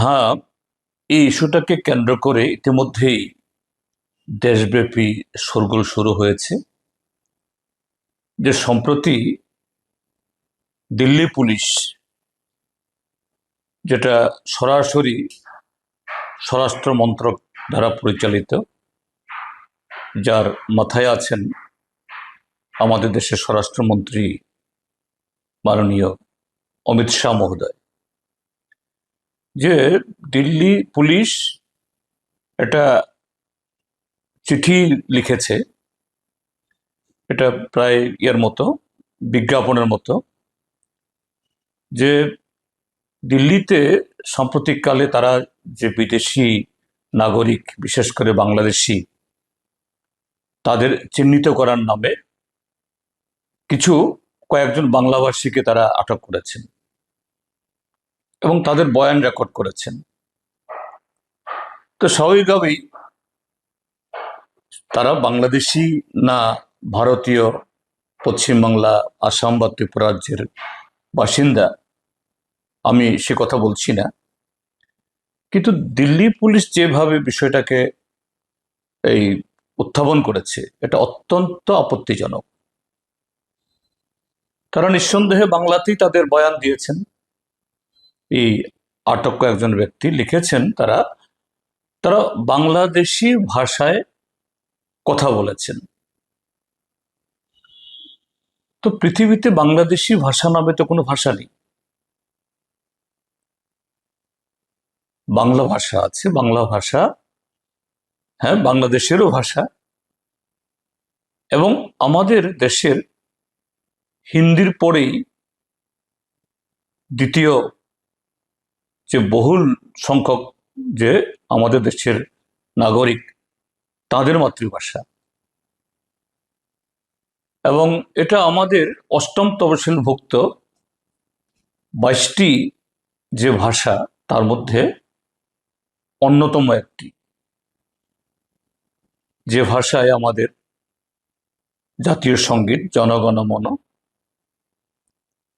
হ্যাঁ এই ইস্যুটাকে কেন্দ্র করে ইতিমধ্যেই দেশব্যাপী শোরগোল শুরু হয়েছে। যে সম্প্রতি দিল্লি পুলিশ যেটা সরাসরি স্বরাষ্ট্র মন্ত্রক দ্বারা পরিচালিত, যার মাথায় আছেন আমাদের দেশের স্বরাষ্ট্রমন্ত্রী মাননীয় অমিত শাহ মহোদয়। যে দিল্লি পুলিশ একটা চিঠি লিখেছে। এটা প্রায় ইয়ের মতো, বিজ্ঞাপনের মতো, যে দিল্লিতে সাম্প্রতিককালে তারা যে বিদেশি নাগরিক, বিশেষ করে বাংলাদেশি, তাদের চিহ্নিত করার নামে কিছু কয়েকজন বাংলাভাষীকে তারা আটক করেছেন। এবং তাদের বয়ান রেকর্ড করেছেন। তো স্বাভাবিকভাবেই তারা বাংলাদেশি না ভারতীয় পশ্চিমবাংলা, আসাম বা ত্রিপুরা রাজ্যের বাসিন্দা আমি সে কথা বলছি না। কিন্তু দিল্লি পুলিশ যেভাবে বিষয়টাকে এই উত্থাপন করেছে, এটা অত্যন্ত আপত্তিজনক। তারা নিঃসন্দেহে বাংলাতেই তাদের বয়ান দিয়েছেন। এই আটক একজন ব্যক্তি লিখেছেন, তারা তারা বাংলাদেশি ভাষায় কথা বলেছেন। তো পৃথিবীতে বাংলাদেশি ভাষা নামে তো কোনো ভাষা নেই। বাংলা ভাষা আছে, বাংলা ভাষা হ্যাঁ বাংলাদেশেরও ভাষা। এবং আমাদের দেশের হিন্দির পরেই দ্বিতীয় যে বহুল সংখ্যক যে আমাদের দেশের নাগরিক, তাদের মাতৃভাষা। এবং এটা আমাদের অষ্টম তহসিলভুক্ত বাইশটি যে ভাষা, তার মধ্যে অন্যতম একটি। যে ভাষায় আমাদের জাতীয় সংগীত, জনগণমন,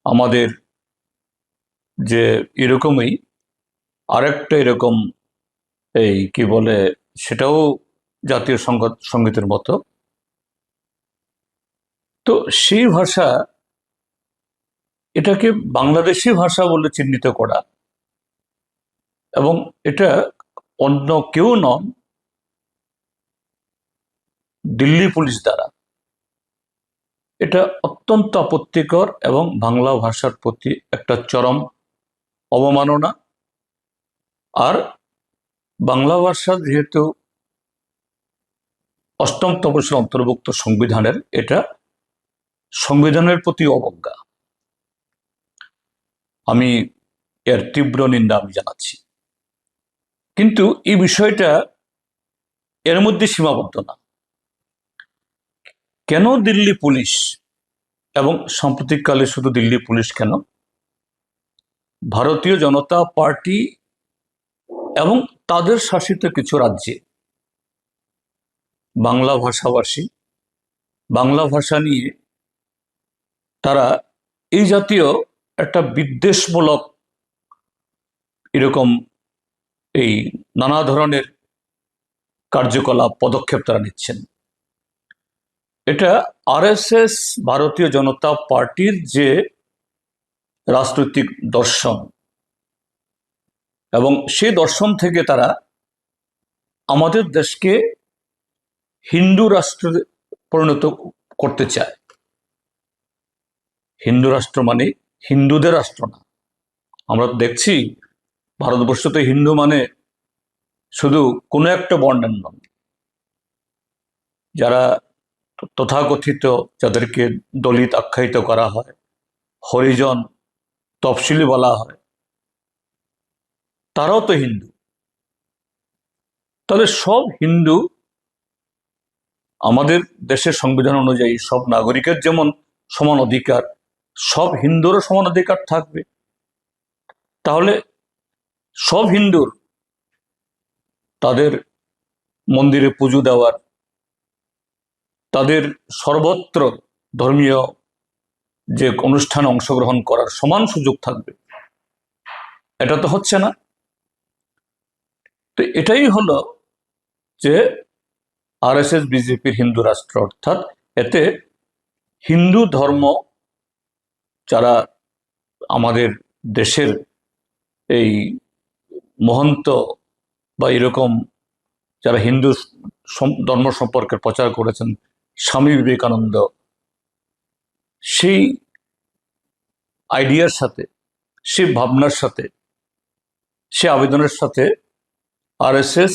আমাদের যে এরকমই আরেকটা এরকম এই কি বলে সেটাও জাতীয় সঙ্গত সঙ্গীতের মতো। তো সেই ভাষা এটাকে বাংলাদেশি ভাষা বলে চিহ্নিত করা এবং এটা অন্য কেউ নন দিল্লি পুলিশ দ্বারা। এটা অত্যন্ত আপত্তিকর এবং বাংলা ভাষার প্রতি একটা চরম অবমাননা। আর বাংলা ভাষা যেহেতু অষ্টম তপসের অন্তর্ভুক্ত সংবিধানের, এটা সংবিধানের প্রতি অবজ্ঞা। আমি এর তীব্র নিন্দা আমি জানাচ্ছি। কিন্তু এই বিষয়টা এর মধ্যে সীমাবদ্ধ না। কেন দিল্লি পুলিশ এবং সাম্প্রতিককালে শুধু দিল্লি পুলিশ কেন? ভারতীয় জনতা পার্টি এবং তাদের শাসিত কিছু রাজ্যে। বাংলা ভাষাভাষী, বাংলা ভাষা নিয়ে তারা এই জাতীয় একটা বিদ্বেষমূলক এরকম এই নানা ধরনের কার্যকলাপ, পদক্ষেপ তারা নিচ্ছেন। এটা আরএসএস, ভারতীয় জনতা পার্টির যে রাজনৈতিক দর্শন এবং সে দর্শন থেকে তারা আমাদের দেশকে হিন্দু রাষ্ট্রে পরিণত করতে চায়। হিন্দু রাষ্ট্র মানে হিন্দুদের রাষ্ট্র না। আমরা দেখছি ভারতবর্ষ তো হিন্দু মানে শুধু কোনো একটা বর্ণের নন যারা তথাকথিত, যাদেরকে দলিত আখ্যায়িত করা হয়, হরিজন তফসিলি বলা হয় তারাও তো হিন্দু। তাহলে সব হিন্দু আমাদের দেশের সংবিধান অনুযায়ী সব নাগরিকের যেমন সমান অধিকার, সব হিন্দুরও সমান অধিকার থাকবে। তাহলে সব হিন্দুর তাদের মন্দিরে পুজো দেওয়ার, তাদের সর্বত্র ধর্মীয় যে অনুষ্ঠানে অংশগ্রহণ করার সমান সুযোগ থাকবে। এটা তো হচ্ছে না। তো এটাই হলো যে আরএসএস বিজেপির হিন্দু রাষ্ট্র, অর্থাৎ এতে হিন্দু ধর্ম যারা আমাদের দেশের এই মহন্ত বা এরকম যারা হিন্দু ধর্ম সম্পর্কে প্রচার করেছেন, স্বামী বিবেকানন্দ, সেই আইডিয়ার সাথে, সেই ভাবনার সাথে সে আবেদনের সাথে আরএসএস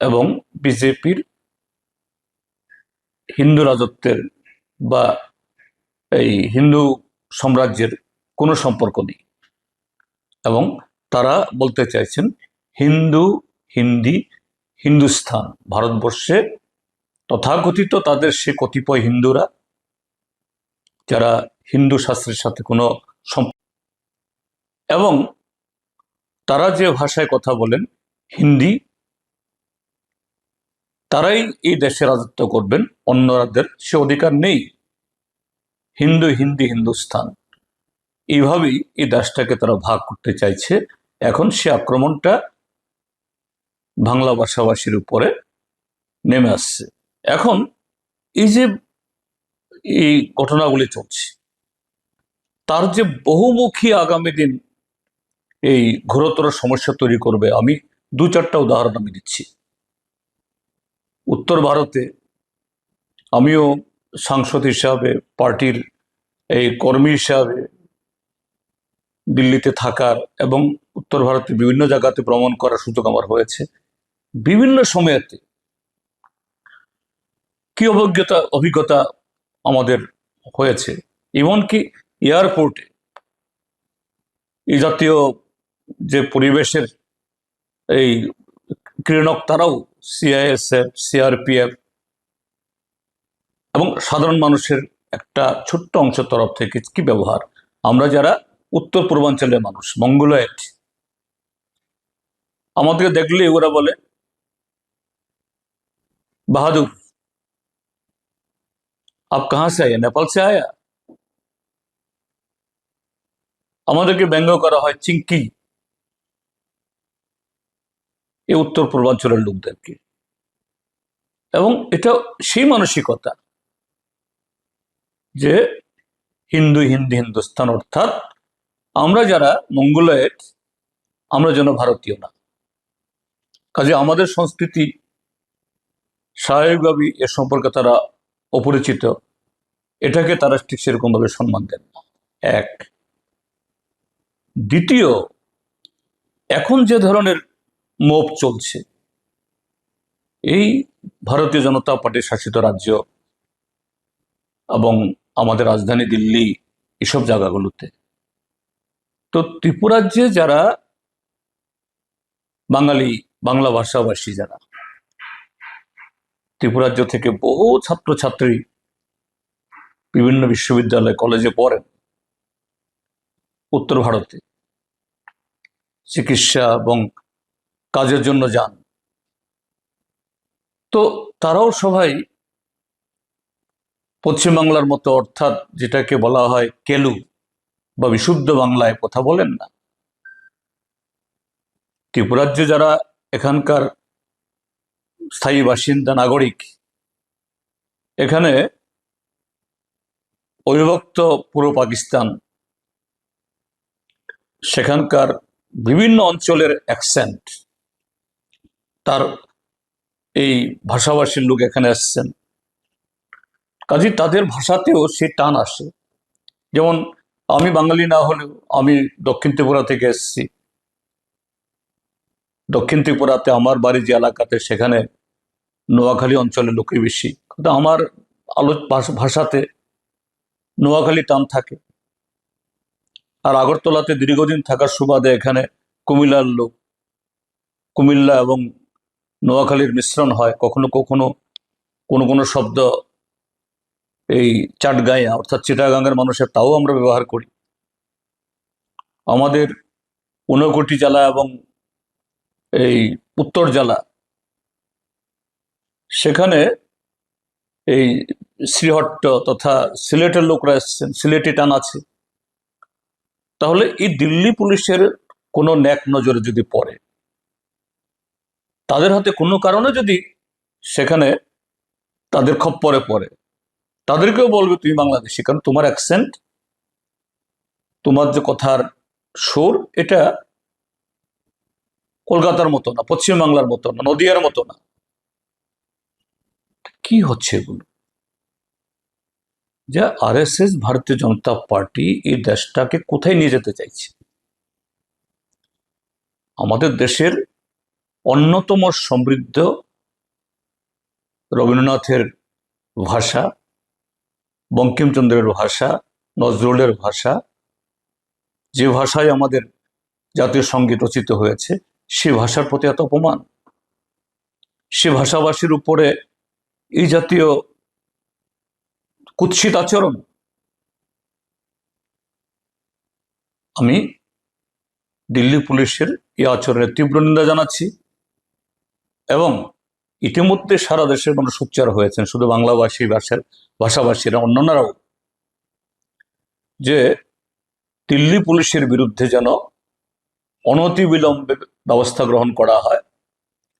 এবং বিজেপির হিন্দু রাজত্বের বা এই হিন্দু সাম্রাজ্যের কোনো সম্পর্ক নেই। এবং তারা বলতে চাইছেন হিন্দু, হিন্দি, হিন্দুস্থান ভারতবর্ষে তথাকথিত তাদের সে কতিপয় হিন্দুরা যারা হিন্দু শাস্ত্রের সাথে কোনো এবং তারা যে ভাষায় কথা বলেন, হিন্দি তারাই এই দেশে রাজত্ব করবেন, অন্য রাজ্যের সে অধিকার নেই। হিন্দু, হিন্দি, হিন্দুস্থান। এইভাবেই এই দেশটাকে তারা ভাগ করতে চাইছে। এখন সে আক্রমণটা বাংলা ভাষাভাষীর উপরে নেমে আসছে। এখন এই যে এই ঘটনাগুলি চলছে, তার যে বহুমুখী আগামী দিন এই ঘোরতর সমস্যা তৈরি করবে, আমি দু চারটা উদাহরণ আমি দিচ্ছি। উত্তর ভারতে আমিও সাংসদ হিসাবে, পার্টির এই কর্মী হিসাবে দিল্লিতে থাকার এবং উত্তর ভারতে বিভিন্ন জায়গাতে ভ্রমণ করার সুযোগ আমার হয়েছে। বিভিন্ন সময়েতে কি অভিজ্ঞতা অভিজ্ঞতা আমাদের হয়েছে, এমনকি এয়ারপোর্টে এই জাতীয় যে পরিবেশের এই ক্রীড়ক তারাও সিআইএসএফ সিআরপিএফ এবং সাধারণ মানুষের একটা ছোট্ট অংশ তরফ থেকে কি ব্যবহার? আমরা যারা উত্তর পূর্বাঞ্চলের মানুষ, মঙ্গলয়েড, আমাদেরকে দেখলে ওরা বলে, বাহাদুর, আপ কাহা সে আয়া? নেপাল সে আয়া? আমাদেরকে ব্যঙ্গ করা হয় চিঙ্কি এই উত্তর পূর্বাঞ্চলের লোকদেরকে। এবং এটা সেই মানসিকতা যে হিন্দু, হিন্দি হিন্দুস্তান অর্থাৎ আমরা যারা মঙ্গলয়েড, আমরা যেন ভারতীয় না। কাজে আমাদের সংস্কৃতি স্বাভাবিকভাবেই এ সম্পর্কে তারা অপরিচিত। এটাকে তারা ঠিক সেরকমভাবে সম্মান দেন না। এক। দ্বিতীয়, এখন যে ধরনের মোপ চলছে। এই ভারতীয় জনতা পার্টির শাসিত রাজ্য এবং আমাদের রাজধানী দিল্লি এসব জায়গাগুলোতে। তো ত্রিপুরাজ্যে যারা বাঙালি, বাংলা ভাষাভাষী যারা ত্রিপুরাজ্য থেকে বহু ছাত্রছাত্রী বিভিন্ন বিশ্ববিদ্যালয়, কলেজে পড়েন উত্তর ভারতে। চিকিৎসা এবং কাজের জন্য যান। তো তারাও সবাই পশ্চিমবাংলার মতো অর্থাৎ যেটাকে বলা হয় কেলু বা বিশুদ্ধ বাংলায় কথা বলেন না। ত্রিপুরাজ্যে যারা এখানকার স্থায়ী বাসিন্দা, নাগরিক, এখানে অবিভক্ত পূর্ব পাকিস্তান, সেখানকার বিভিন্ন অঞ্চলের অ্যাকসেন্ট তার এই ভাষাভাষীর লোক এখানে আসছেন। কাজে তাদের ভাষাতেও সে টান আসে। যেমন, আমি বাঙালি না হলেও আমি দক্ষিণ ত্রিপুরা থেকে এসেছি। দক্ষিণ ত্রিপুরাতে আমার বাড়ি যে এলাকাতে, সেখানে নোয়াখালী অঞ্চলের লোকই বেশি। কিন্তু আমার আলো ভাষাতে নোয়াখালী টান থাকে। আর আগরতলাতে দীর্ঘদিন থাকার সুবাদে এখানে কুমিল্লার লোক, কুমিল্লা এবং নোয়াখালীর মিশ্রণ হয়, কখনো কখনো কোনো কোনো শব্দ এই চাটগাঁয়া, অর্থাৎ চিটাগাঙ্গের মানুষের তাও আমরা ব্যবহার করি। আমাদের ঊনকোটি জেলা এবং এই উত্তর জেলা, সেখানে এই শ্রীহট্ট তথা সিলেটের লোকরা এসছেন, সিলেটি টান আছে। তাহলে এই দিল্লি পুলিশের কোনো ন্যাক নজরে যদি পড়ে তাদের হাতে কোনো কারণে যদি সেখানে তাদের খপ্পরে পড়ে, তাদেরকেও বলবে তুমি বাংলাদেশি, কারণ তোমার অ্যাকসেন্ট তোমার যে কথার সুর, এটা কলকাতার মতো না পশ্চিম বাংলার মতো না, নদিয়ার মতো না। কি হচ্ছে এগুলো? যে আরএসএস ভারতীয় জনতা পার্টি এই দেশটাকে কোথায় নিয়ে যেতে চাইছে? আমাদের দেশের অন্যতম সমৃদ্ধ রবীন্দ্রনাথের ভাষা, বঙ্কিমচন্দ্রের ভাষা, নজরুলের ভাষা, যে ভাষায় আমাদের জাতীয় সংগীত রচিত হয়েছে, সে ভাষার প্রতি এত অপমান। সে ভাষাভাষীর উপরে এই জাতীয় কুৎসিত আচরণ আমি দিল্লি পুলিশের এই আচরণের তীব্র নিন্দা জানাচ্ছি। এবং ইতিমধ্যে সারা দেশের মানুষ উচ্চার হয়েছেন, শুধু বাংলাভাষী ভাষার, ভাষাভাষীরা, অন্যান্যরাও। যে দিল্লি পুলিশের বিরুদ্ধে যেন অনতিবিলম্বে ব্যবস্থা গ্রহণ করা হয়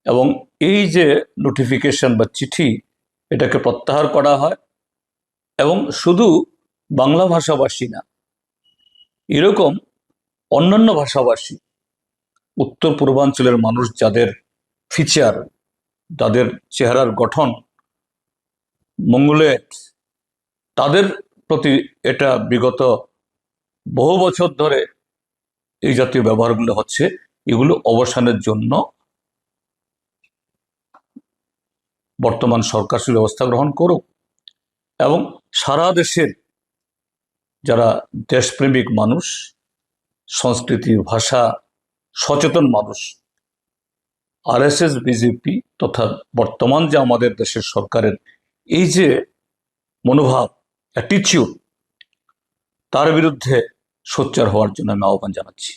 এবং এই যে নোটিফিকেশন বা চিঠি, এটাকে প্রত্যাহার করা হয় এবং শুধু বাংলা ভাষাভাষী না, এরকম অন্যান্য ভাষাভাষী উত্তর পূর্বাঞ্চলের মানুষ যাদের ফিচার, তাদের চেহারার গঠন মঙ্গলেট তাদের প্রতি এটা বিগত বহু বছর ধরে এই জাতীয় ব্যবহারগুলো হচ্ছে, এগুলো অবসানের জন্য বর্তমান সরকার সে ব্যবস্থা গ্রহণ করুক এবং সারা দেশের যারা দেশপ্রেমিক মানুষ, সংস্কৃতি, ভাষা, সচেতন মানুষ আরএসএস, বিজেপি তথা বর্তমান যে আমাদের দেশের সরকারের এই যে মনোভাব অ্যাটিচিউড তার বিরুদ্ধে সোচ্চার হওয়ার জন্য আমি আহ্বান জানাচ্ছি।